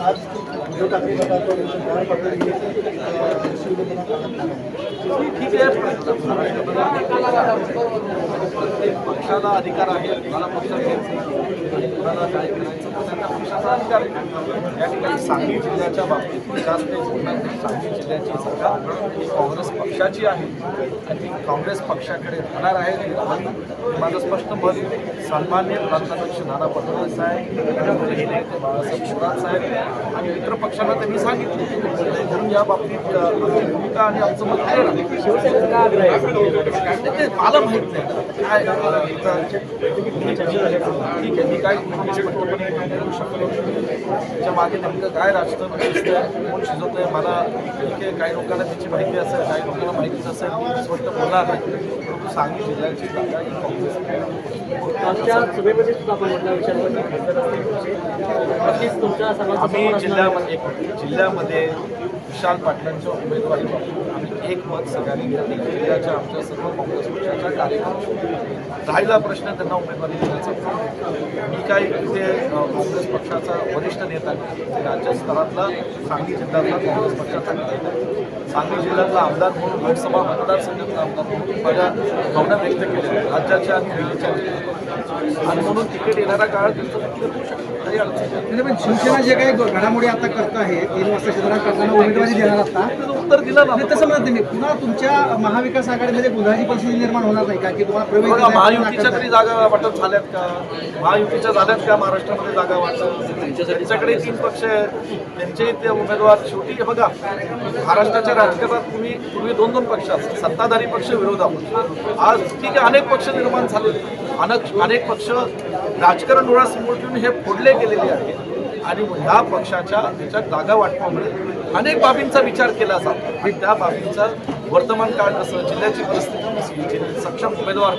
आज जो काफी बता तो ठीक है प्रत्येक पक्षाला अधिकार आहे कुणाला पक्षात घ्यायचं आणि कुणाला काय करायचं तो पक्षाचा अधिकार आहे. या ठिकाणी सांगली जिल्ह्याच्या बाबतीत जास्त सांगली जिल्ह्याची सरकार ही काँग्रेस पक्षाची आहे. आणि ती काँग्रेस पक्षाकडे राहणार आहे ती माझं स्पष्ट मत सन्मान्य प्रांताध्यक्ष नाना फडणवीस साहेब बाळासाहेब थोरात साहेब आणि इतर पक्षांना त्यांनी सांगितलं. म्हणून या बाबतीत आमची भूमिका आणि आमचं मत आहे. मला माहीत नाही काय ठीक आहे मी काय शकतो त्याच्यामागे नेमकं काय राजकारण दिसतंय कोण आहे मला ठीक आहे काही लोकांना त्याची माहिती असेल काही लोकांना माहितीच असेल मी स्पष्ट बोलणार नाही परंतु जिल्ह्याची तुमच्या जिल्ह्यामध्ये जिल्ह्यामध्ये विशाल पाटलांच्या उमेदवारी आम्ही एक मत सगळ्यांनी घेतली. जिल्ह्याच्या आमच्या सर्व काँग्रेस पक्षाच्या कार्यकर्त्यांना राहिला प्रश्न त्यांना उमेदवारी देण्याचा मी काय इथे काँग्रेस पक्षाचा वरिष्ठ नेता नाही. राज्य स्तरातला सांगली जिल्ह्यातला काँग्रेस पक्षाचा नेता सांगली जिल्ह्यातला आमदार म्हणून लोकसभा मतदारसंघातला आमदार म्हणून माझ्या भावना व्यक्त केल्या राज्याच्या आणि दिल्लीच्या. आणि म्हणून तिकीट येणारा काळ त्यांचं नक्की होऊ शकतो. काही अडचण नाही. नाही, पण शिवसेना जे काही घडामोडी आता करत आहे तीन वाजता शिवसेना करताना उमेदवारी देणार आता. त्याचं उत्तर दिलं ना. नाही, तसं म्हणत नाही मी पुन्हा तुमच्या महाविकास आघाडीमध्ये गुन्हाची परिस्थिती निर्माण होणार नाही का? की तुम्हाला प्रवेश बघा देण्यात महायुतीच्या नाकारतात? तरी जागा वाटप झाल्यात का? महायुतीच्या झाल्यात का? महाराष्ट्रामध्ये जागा वाटप? त्यांच्याकडे तीन पक्ष आहेत. त्यांचे ते उमेदवार शेवटी हे बघा महाराष्ट्राच्या राजकारणात तुम्ही पूर्वी दोन दोन पक्ष असतात. सत्ताधारी पक्ष विरोधात आज ठीक आहे अनेक पक्ष निर्माण झालेले अनेक अनेक पक्ष राजकारण डोळ्यासमोर ठेवून हे फोडले गेलेले आहेत. आणि ह्या पक्षाच्या त्याच्यात जागा वाटपामुळे अनेक बाबींचा विचार केला जातो. आणि त्या बाबींचा वर्तमान काळ कसं जिल्ह्याची परिस्थिती कशी जिल्ह्यात सक्षम उमेदवार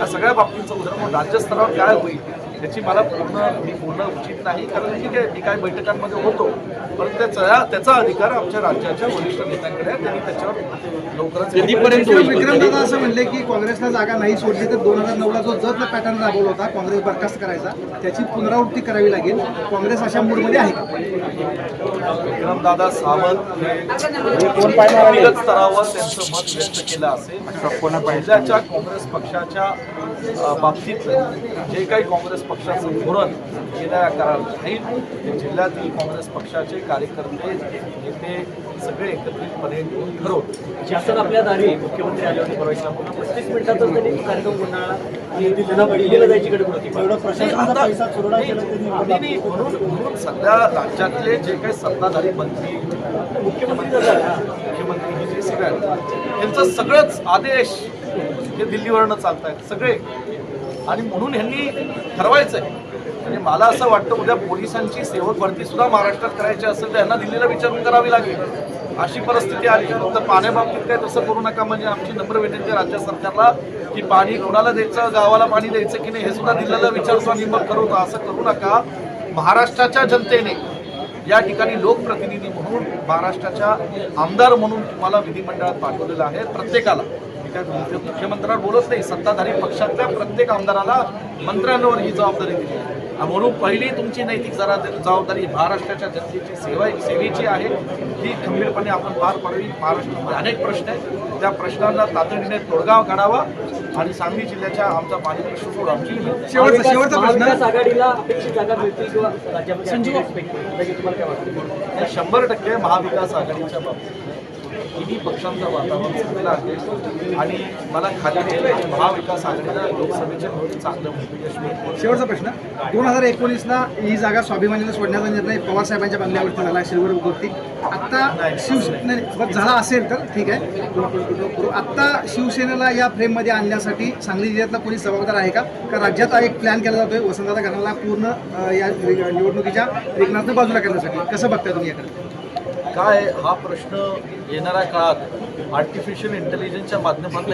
या सगळ्या बाबतींचं उदाहरण राज्यस्तरावर काय होईल? त्याची मला पूर्ण मी बोलणं उचित नाही कारण ठीक आहे मी काय बैठकांमध्ये होतो परंतु त्याचा त्याचा अधिकार आमच्या राज्याच्या वरिष्ठ नेत्यांकडे आहे त्यांनी त्याच्यावर लवकरच विक्रम विक्रमदादा असं म्हणले की काँग्रेसला जागा नाही सोडली तर दोन हजार नऊला जो जत पॅटर्न राबवला होता काँग्रेस बरखास्त करायचा त्याची पुनरावृत्ती करावी लागेल. काँग्रेस अशा मूडमध्ये आहे का? विक्रमदादा सावंत हे व्यक्तिगत स्तरावर त्यांचं मत व्यक्त केलं असेल. जिल्ह्याच्या काँग्रेस पक्षाच्या बाबतीत जे काही काँग्रेस पक्षाचं धोरण येणाऱ्या काळात राहील जिल्ह्यातील काँग्रेस पक्षाचे कार्यकर्ते नेते सगळे एकत्रितपणे घेऊन ठरवतील शासन आपल्या दारी मुख्यमंत्री आले होते परवा पुन्हा पस्तीस मिनिटातच त्यांनी कार्यक्रम गुंडाळला. आणि त्यांना दिल्लीला जायची गडबड होती. आता- नाही, नाही, म्हणून म्हणून सध्या राज्यातले जे काही सत्ताधारी मंत्री मुख्यमंत्री मुख्यमंत्री हे जे सगळे आहेत यांचं सगळंच आदेश हे दिल्लीवरनं चालत आहेत सगळे. आणि म्हणून ह्यांनी ठरवायचं आहे म्हणजे मला असं वाटतं उद्या पोलिसांची सेवक भरती सुद्धा महाराष्ट्रात करायची असेल तर यांना दिल्लीला विचारून करावी लागेल. अशी परिस्थिती आली फक्त पाण्याबाबतीत काय तसं करू नका म्हणजे आमची नम्र विनंती राज्य सरकारला की पाणी कोणाला द्यायचं गावाला पाणी द्यायचं की नाही हे सुद्धा दिल्लीला विचारतो आणि मग ठरवतो असं करू नका. महाराष्ट्राच्या जनतेने या ठिकाणी लोकप्रतिनिधी म्हणून महाराष्ट्राच्या आमदार म्हणून तुम्हाला विधिमंडळात पाठवलेलं आहे प्रत्येकाला. मुख्य- मुख्यमंत्र्यांवर बोलत नाही सत्ताधारी पक्षातल्या प्रत्येक आमदाराला मंत्र्यांवर ही जबाबदारी दिली म्हणून पहिली तुमची नैतिक जरा जबाबदारी महाराष्ट्राच्या जनतेची सेवा सेवेची आहे. ही खंबीरपणे आपण पार पाडावी महाराष्ट्रामध्ये अनेक प्रश्न आहेत. त्या प्रश्नांना तातडीने तोडगा काढावा आणि सांगली जिल्ह्याच्या आमचा पाणी प्रश्न सोडवा. आमची आणि शंभर टक्के महाविकास आघाडीच्या बाबतीत. तिन्ही पक्षांचं वातावरण चांगलं आहे? आणि मला खात्री आहे महाविकास आघाडीला लोकसभेचे चांगलं यश शेवटचा प्रश्न. दोन हजार एकोणीसला ही जागा स्वाभिमानीला सोडण्याचा निर्णय पवार साहेबांच्या बंगल्यावरती झाला सिल्वरवरती आता शिवसेना झाला असेल तर ठीक आहे. आत्ता शिवसेनेला या फ्रेममध्ये आणण्यासाठी सांगली जिल्ह्यातला कोणी जबाबदार आहे का? का राज्यात एक प्लॅन केला जातोय वसंतदादा घराला पूर्ण या निवडणुकीच्या रिंगणातून बाजूला करण्यासाठी? कसं बघताय तुम्ही याकडे? काय हा प्रश्न येणाऱ्या काळात आर्टिफिशियल इंटेलिजन्सच्या माध्यमातून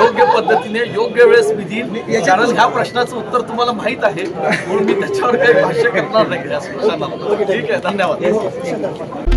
योग्य पद्धतीने योग्य वेळेस मी देईन कारण ह्या प्रश्नाचं उत्तर तुम्हाला माहीत आहे. म्हणून मी त्याच्यावर काही भाष्य करणार नाही. ठीक आहे धन्यवाद.